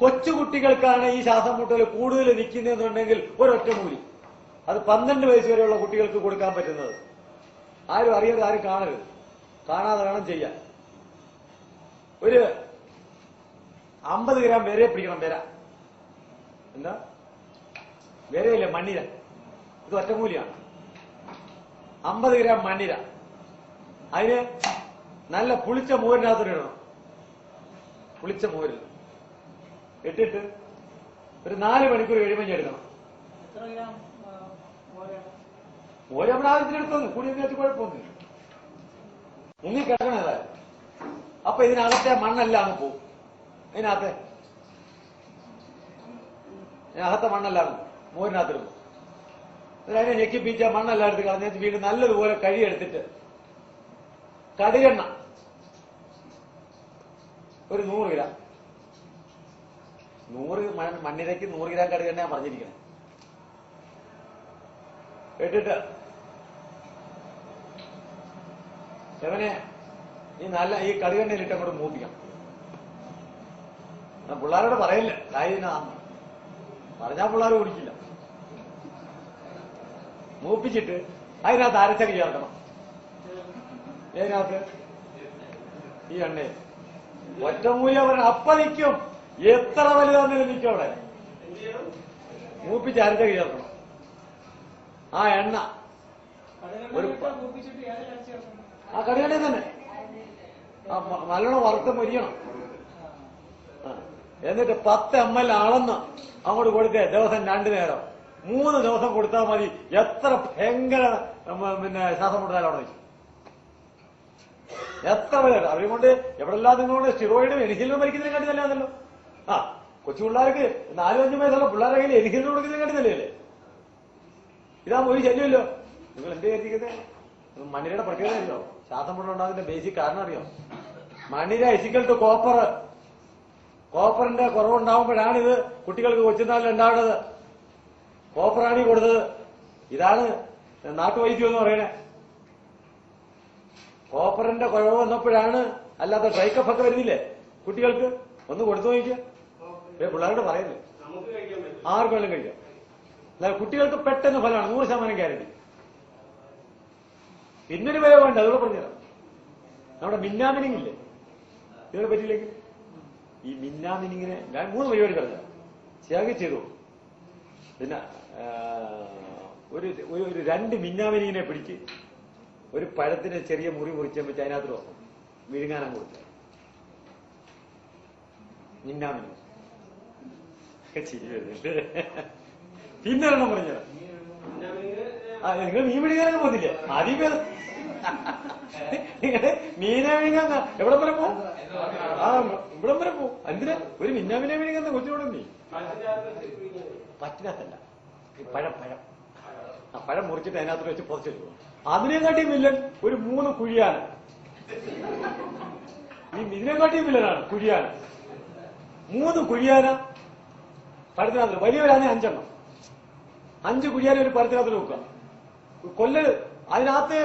കൊച്ചുകുട്ടികൾക്കാണ് ഈ ശ്വാസം മുട്ടൽ കൂടുതൽ നിൽക്കുന്നതെന്നുണ്ടെങ്കിൽ ഒരൊറ്റ മൂലി. അത് പന്ത്രണ്ട് വയസ്സ് വരെയുള്ള കുട്ടികൾക്ക് കൊടുക്കാൻ പറ്റുന്നത്. ആരും അറിയരുത് ആരും കാണരുത്. കാണാതെ വേണം ചെയ്യാൻ. ഒരു അമ്പത് ഗ്രാം വരെ പിടിക്കണം വിര. എന്താ? വിരയില്ല മണ്ണിര. ഇത് ഒറ്റമൂലിയാണ് അമ്പത് ഗ്രാം മണ്ണിര. അതിന് നല്ല പുളിച്ച മോരിനകത്തിനിടണം പുളിച്ച മോരിൽ ഇട്ടിട്ട് ഒരു നാല് മണിക്കൂർ കഴിയുമ്പോൾ ഞാൻ എടുക്കണം. ഓരോ നമ്മുടെ ആവശ്യത്തിന് എടുത്തോന്ന്. കൂടി വെച്ച് കുഴപ്പമൊന്നുമില്ല. മുങ്ങി കിടക്കണം ഏതായാലും. അപ്പൊ ഇതിനകത്തെ മണ്ണെല്ലാം അങ്ങ് പോകും ഇതിനകത്തെ ഇതിനകത്തെ മണ്ണെല്ലാം. മോരിനകത്തിടുന്നു അതിനെ ഞെക്കിപ്പിച്ച മണ്ണെല്ലാം എടുത്ത് കളഞ്ഞിട്ട് വീണ്ടും നല്ലതുപോലെ കഴിയെടുത്തിട്ട് കടുകെണ്ണ. ഒരു നൂറ് ഗ്രാം. നൂറ് മണ്ണിരയ്ക്ക് നൂറ് ഗ്രാം കടുക് ഞാൻ പറഞ്ഞിരിക്കുന്നത്. കേട്ടിട്ട്? ഇവനെ ഈ നല്ല ഈ കടുകെണ്ണയിലിട്ട് അങ്ങോട്ട് മൂപ്പിക്കാം. പിള്ളേരോട് പറയില്ല? കായിനാന്ന് പറഞ്ഞാ പിള്ളേർ കുടിക്കില്ല മൂപ്പിച്ചിട്ട് അതിനകത്ത് അരച്ചൊക്കെ ചേർക്കണം. ഏതിനകത്ത്? ഈ എണ്ണയിൽ. ഒറ്റമൂല്യം പറഞ്ഞ അപ്പ നിൽക്കും എത്ര വലുതാണെങ്കിലും നിൽക്കവിടെ മൂപ്പിച്ച് അരച്ച ചേർക്കണം ആ എണ്ണ. ഒരു? ആ കടുകെണ്ണ തന്നെ. ആ നല്ലോണം വറുത്ത് മുരിയണം. എന്നിട്ട് പത്ത് എം എൽ ആണെന്ന് അങ്ങോട്ട് കൊടുത്തേ ദിവസം രണ്ടു നേരം. മൂന്ന് ദിവസം കൊടുത്താൽ മതി. എത്ര ഭയങ്കര പിന്നെ ശ്വാസം മുട്ടാലും അവിടെ വെച്ചു. എത്ര പേര് അതുകൊണ്ട് എവിടെല്ലാം നിങ്ങളോട് സ്റ്റിറോയിഡും എനിക്കിലും മരിക്കുന്നതിനെ കാട്ടി നല്ലതാണല്ലോ. ആ കൊച്ചു പിള്ളേർക്ക് നാലും അഞ്ചു വയസ്സുള്ള പിള്ളേരെ കയ്യിൽ എരിഹിലും കൊടുക്കുന്നതിനെ കണ്ടില്ലേ നല്ലതല്ലേ ഇതാ ഒരു ശല്യമല്ലോ. നിങ്ങൾ എന്ത് കരുതിക്കുന്നത് മണ്ണിരയുടെ പ്രത്യേകത അറിയോ? ശ്വാസം മുട്ടുണ്ടാകുന്ന ബേസിക് കാരണം അറിയോ? മണ്ണിര ഇസിക്കൽ ടു കോപ്പർ കോപ്പറിന്റെ കുറവുണ്ടാകുമ്പോഴാണ് ഇത് കുട്ടികൾക്ക് കൊച്ചുനാളിൽ ഉണ്ടാവുന്നത് കോപ്പറാണ് ഈ കൊടുത്തത്. ഇതാണ് നാട്ടുവൈദ്യം എന്ന് പറയണേ കോപ്പറിന്റെ കുറവ് വന്നപ്പോഴാണ് അല്ലാതെ ഡ്രൈക്കപ്പൊക്കെ വരുന്നില്ലേ? കുട്ടികൾക്ക് ഒന്ന് കൊടുത്തു നോക്കിയ പിള്ളേരോട് പറയുന്നത് ആർക്ക് വേണം കഴിക്കാം. അതായത് കുട്ടികൾക്ക് പെട്ടെന്ന് ഫലമാണ്. നൂറ് ശതമാനം ഗ്യാരണ്ടി. പിന്നൊരു വില വേണ്ട അതുകൂടെ പറഞ്ഞുതരാം നമ്മുടെ മിന്നാമിനിങ് ഇല്ലേ? ഇതിനെ പറ്റിയില്ലെങ്കിൽ ഈ മിന്നാമിനിങ്ങിനെ ഞാൻ മൂന്ന് പരിപാടി പറഞ്ഞു ത്യാഗം ചെയ്തു? പിന്നെ ഒരു ഒരു രണ്ട് മിന്നാമിനിങ്ങിനെ പിടിച്ച് ഒരു പഴത്തിന് ചെറിയ മുറി മുറിച്ചാൽ പറ്റി അതിനകത്ത് വിഴുങ്ങാനാണ് കൊടുത്തത് കൊടുത്തു. മിന്നാമിനി ചിരി വരുന്നുണ്ട് പിന്നെ ഒരെണ്ണം പറഞ്ഞുതരാം ആ മീൻ പിടിക്കാനൊക്കെ പോകുന്നില്ലേ ആദ്യം നിങ്ങൾ മീനെ വിഴുങ്ങാൻ എവിടെ വരെ പോവും? ആ ഇവിടെ വരെ പോവും. എന്തിനാ? ഒരു മിന്നാമിനെ വിഴുങ്ങുന്ന കൊച്ചിനോട് നീ പറ്റിനകത്തല്ല. പഴം പഴം. ആ പഴം മുറിച്ചിട്ട് അതിനകത്ത് വെച്ച് പുറത്തെടുക്കും അതിനെക്കാട്ടിയും വില്ലൻ ഒരു മൂന്ന് കുഴിയാണ്. ഈ ഇതിനെക്കാട്ടിയും വില്ലനാണ് കുഴിയാണ്. മൂന്ന് കുഴിയാന പഴത്തിനകത്ത് വലിയവരാണ് അഞ്ചെണ്ണം. അഞ്ച് കുഴിയാനെ ഒരു പഴത്തിനകത്ത് വെക്കുക കൊല്ല് അതിനകത്ത്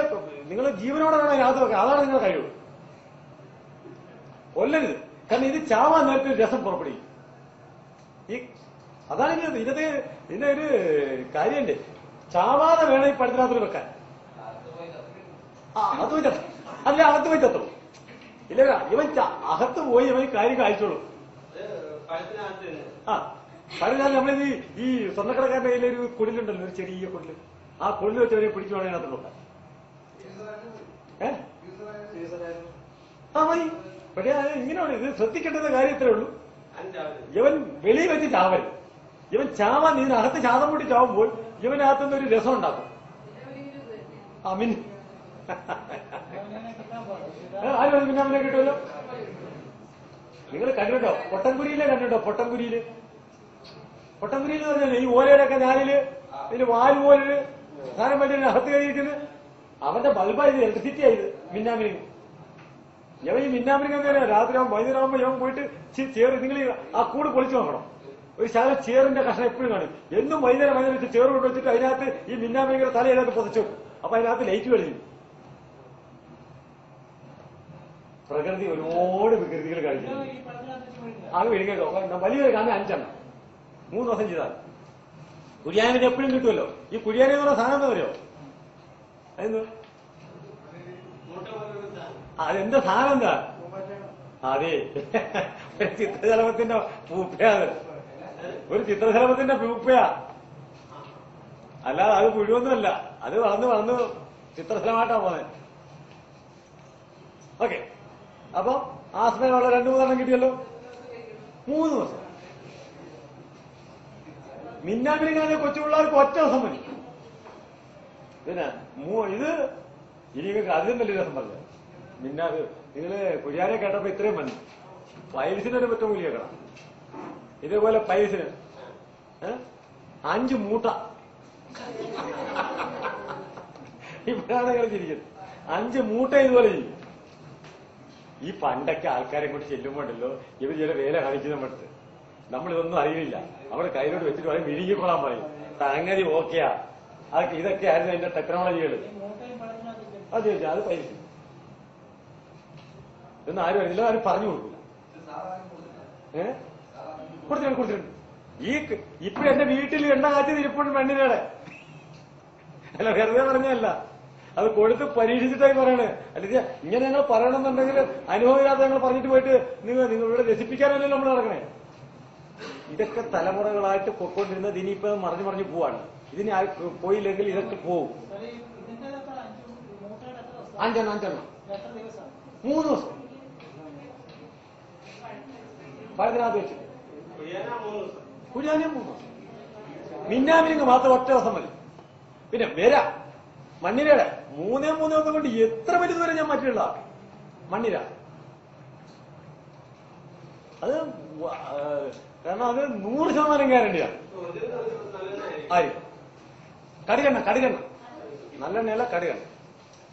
നിങ്ങൾ ജീവനോടെ വേണം അതിനകത്ത് വെക്കുക അതാണ് നിങ്ങളുടെ കഴിവ്. കൊല്ലരുത്. കാരണം ഇത് ചാവാൻ നേരത്തെ ഒരു രസം പുറപ്പെടും ഈ അതാണ് ഇതിനകത്ത് ഇതിനകത്ത് ഇതിന്റെ ഒരു കാര്യമുണ്ട് ചാവാതെ വേണം ഈ പഴത്തിനകത്ത് വെക്കാൻ. ആ പോയി അല്ല അകത്ത് പോയി തത്തും ഇല്ല ഇവൻ അകത്ത് പോയി ഇവൻ കാര്യം കാഴ്ചോളൂ ആ. പഴയ നമ്മളിത് ഈ സ്വർണക്കടക്കാരുടെ കയ്യിൽ ഒരു കുടിലുണ്ടല്ലോ ഒരു ചെറിയ കുടിൽ. ആ കുടിൽ വെച്ച് അവരെ പിടിച്ചു വേണം അതിനകത്ത് നോക്കാം ഏ? ആ മതി. പക്ഷേ ഇങ്ങനെയാണ്. ഇത് ശ്രദ്ധിക്കേണ്ടത് കാര്യത്തിലേ ഉള്ളൂ. ഇവൻ വെളിയിൽ വെച്ച് ചാവരുത് ഇവൻ ചാവാൻ ഇതിനകത്ത് ചാതം മുട്ടി ചാവുമ്പോൾ ഇവനകത്തുനിന്ന് ഒരു രസം ഉണ്ടാക്കും. ആ മിൻ. അങ്ങനെ കിട്ടാൻ പാടില്ല ഏ, ആരും കിട്ടുമല്ലോ? നിങ്ങൾ കണ്ടിട്ടോ പൊട്ടൻകുരിയിലെ കണ്ടിട്ടോ പൊട്ടൻകുരിയിൽ? പൊട്ടൻകുരിയിൽ എന്ന് പറഞ്ഞാൽ ഈ ഓലയുടെ ഒക്കെ നാലിൽ ഇതിന് വാൽ പോലെ സാധനം വേണ്ടി അകത്ത് കഴിയിരിക്കുന്നത് അവന്റെ ബൾബായത് ഇലക്ട്രിസിറ്റി ആയത് മിന്നാമിനിങ് ഞാൻ ഈ മിന്നാമിനിങ് എന്ന് രാത്രി ആവുമ്പോൾ വൈകുന്നേരം ആവുമ്പോൾ ഞാൻ പോയിട്ട് ചേർ നിങ്ങൾ ആ കൂട് പൊളിച്ചു നോക്കണം. ഒരു ശാല ചേറിന്റെ കഷ്ണം എപ്പോഴും കാണും. എന്നും വൈകുന്നേരം വൈകുന്നേരം വെച്ച് ചേറ് കൊണ്ട് വെച്ചിട്ട് അതിനകത്ത് ഈ മിന്നാമിനിങ്ങിന്റെ തല അതിനകത്ത് പൊതിച്ചു. അപ്പൊ അതിനകത്ത് ലൈറ്റ് കളിക്കും പ്രകൃതി ഒരുപാട് വികൃതികൾ കഴിഞ്ഞു കാണിക്കുന്നു. അത് വിഴുങ്ങോ വലിയൊരു കാണി അഞ്ചെണ്ണം. മൂന്ന് ദിവസം ചെയ്താൽ കുരിയാനിന് എപ്പോഴും കിട്ടുമല്ലോ. ഈ കുരിയാനി എന്ന് പറഞ്ഞ സാധനം എന്താ പറയുമോ അതെന്ത്? സാധനം. എന്താ? അതെ. ഒരു ചിത്രശലഭത്തിന്റെ പൂപ്പയാണ്. ഒരു ചിത്രശലഭത്തിന്റെ പൂപ്പയാ. അല്ലാതെ അത് പുഴുവൊന്നുമല്ല. അത് വളർന്ന് വളർന്ന് ചിത്രശലമായിട്ടാ പോന്നെ. ഓക്കെ. അപ്പൊ ആ സമയമുള്ള രണ്ടു മൂന്നെണ്ണം കിട്ടിയല്ലോ? മൂന്ന് ദിവസം. മിന്നാമിനിങ്ങനെ കൊച്ചു പിള്ളേർക്ക് ഒറ്റ ദിവസം മതി. പിന്നെ ഇത് ഇനി അതിലും വലിയ രസം പറഞ്ഞു മിന്നാ നിങ്ങൾ കുര്യാനെ കേട്ടപ്പോ ഇത്രയും മതി. പൈൽസിനൊരു പറ്റ കൂലി കേട്ടോ ഇതേപോലെ പൈൽസിന് അഞ്ചു മൂട്ട. ഇപ്പോഴാണ് കളിച്ചിരിക്കുന്നത് ചിരിക്കുന്നത് അഞ്ച് മൂട്ട ഇതുപോലെ ഈ പണ്ടൊക്കെ ആൾക്കാരെ കൊണ്ട് ചെല്ലുമ്പോണ്ടല്ലോ ഇവർ ചില വേല കാണിക്കുന്ന പറ്റത്ത് നമ്മളിതൊന്നും അറിയില്ല അവിടെ കയ്യിലോട്ട് വെച്ചിട്ട് പറയും വിഴുങ്ങിക്കൊള്ളാൻ പറയും. സംഗതി ഓക്കെയാ. അതൊക്കെ ഇതൊക്കെ ആയിരുന്നു എന്റെ ടെക്നോളജികൾ അത് ചോദിച്ചാൽ അത് പൈസ ഇതൊന്നും ആരും അറിയില്ല. ആരും പറഞ്ഞു കൊടുക്കില്ല. ഏ? കൊടുത്തിട്ടുണ്ട് കൊടുത്തിട്ടുണ്ട്. ഈ ഇപ്പൊ എന്റെ വീട്ടിൽ എണ്ണ കാറ്റി ഇരിപ്പുണ്ട് പെണ്ണിനേടെ. അല്ല വെറുതെ പറഞ്ഞല്ല അത് കൊടുത്ത് പരീക്ഷിച്ചിട്ടായി പറയണേ. അല്ലെങ്കിൽ ഇങ്ങനെ ഞങ്ങൾ പറയണമെന്നുണ്ടെങ്കിൽ അനുഭവമില്ലാത്ത ഞങ്ങൾ പറഞ്ഞിട്ട് പോയിട്ട് നിങ്ങൾ നിങ്ങളിവിടെ രസിപ്പിക്കാനല്ലോ നമ്മൾ നടക്കണേ? ഇതൊക്കെ തലമുറകളായിട്ട് പൊക്കോണ്ടിരുന്നത് ഇനിയിപ്പോ മറിഞ്ഞു മറിഞ്ഞു പോവാണ്. ഇതിന് പോയില്ലെങ്കിൽ ഇതൊക്കെ പോവും. അഞ്ചെണ്ണം അഞ്ചെണ്ണം. മൂന്ന് ദിവസം. വെച്ചിട്ട് കുഴിയാനാ മൂന്ന് ദിവസം. മിന്നാമിനിങ് മാത്രം ഒറ്റ ദിവസം മതി. പിന്നെ വര. മണ്ണിരയുടെ മൂന്നേ മൂന്നേ ദിവസം കൊണ്ട് എത്ര വലിയ ദൂരം ഞാൻ മാറ്റിയുള്ള മണ്ണിര. അത് കാരണം അത് നൂറ് ശതമാനം ഗ്യാരണ്ടിയാണ് ആര്? കടുകെണ്ണ കടുകെണ്ണ. നല്ലെണ്ണയല്ല കടുകെണ്ണ.